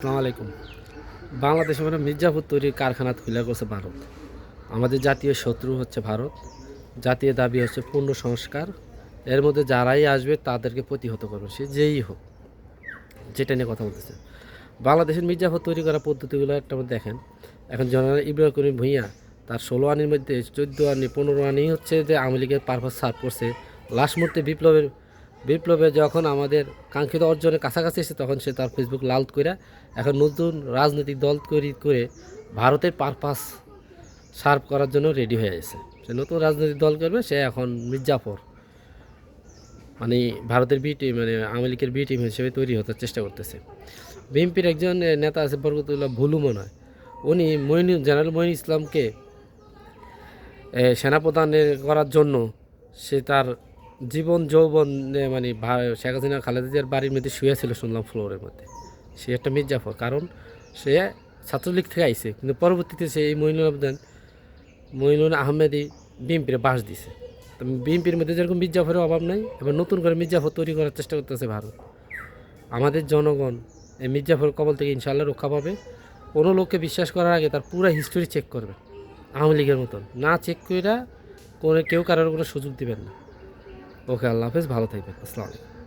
আসসালামু আলাইকুম। বাংলাদেশে মানে মির্জাপুর তৈরির কারখানা খুলে করছে ভারত। আমাদের জাতীয় শত্রু হচ্ছে ভারত। জাতীয় দাবি হচ্ছে পূর্ণ সংস্কার। এর মধ্যে যারাই আসবে তাদেরকে প্রতিহত করবে, সে যেই হোক। যেটা নিয়ে কথা বলতেছে। বাংলাদেশের মির্জাপুর তৈরি করা পদ্ধতিগুলো একটা দেখেন। এখন জেনারেল ইব্রাহিম করিম ভূঁইয়া তার ষোলো আনির মধ্যে চোদ্দ আনি পনেরো আনি হচ্ছে যে আওয়ামী লীগের পারপাস সার্ভ করছে। লাস্ট মুহূর্তে বিপ্লবের বিপ্লবে যখন আমাদের কাঙ্ক্ষিত অর্জনের কাছাকাছি এসে তখন সে তার ফেসবুক লাল করে এখন নতুন রাজনৈতিক দল তৈরি করে ভারতের পারপাস সার্ভ করার জন্য রেডি হয়ে গেছে সে নতুন রাজনৈতিক দল করবে সে এখন মির্জাফর মানে ভারতের বি টিম মানে আওয়ামী লীগের বি টিম হিসেবে তৈরি হতে চেষ্টা করতেছে। বিএনপির একজন নেতা আছে বরকতুল্লাহ ভুলু মনে হয় উনি মইন জেনারেল মইন ইসলামকে এ, সেনাপ্রধানের করার জন্য সে তার জীবন যৌবন মানে শেখ হাসিনা, খালেদা জিয়ার বাড়ির মধ্যে শুয়েছিল শুনলাম ফ্লোরের মধ্যে। সে একটা মির্জাফর, কারণ সে ছাত্রলীগ থেকে আইছে, কিন্তু পরবর্তীতে সে এই মইনুল আবেদন, মইনুল আহমেদই বিএনপির বাস দিছে। তো বিএনপির মধ্যে যেরকম মির্জাফরের অভাব নাই, এবার নতুন করে মির্জাফর তৈরি করার চেষ্টা করতেছে ভারত। আমাদের জনগণ এই মির্জাফর কবল থেকে ইনশাল্লাহ রক্ষা পাবে। কোনো লোককে বিশ্বাস করার আগে তার পুরো হিস্টোরি চেক করবে, আওয়ামী লীগের মতন। না চেক করে কোনো, কেউ কারোর কোনো সুযোগ দিবেন না। ওকে আল্লাহ হাফেজ ভালো থাকবেন আসসালামু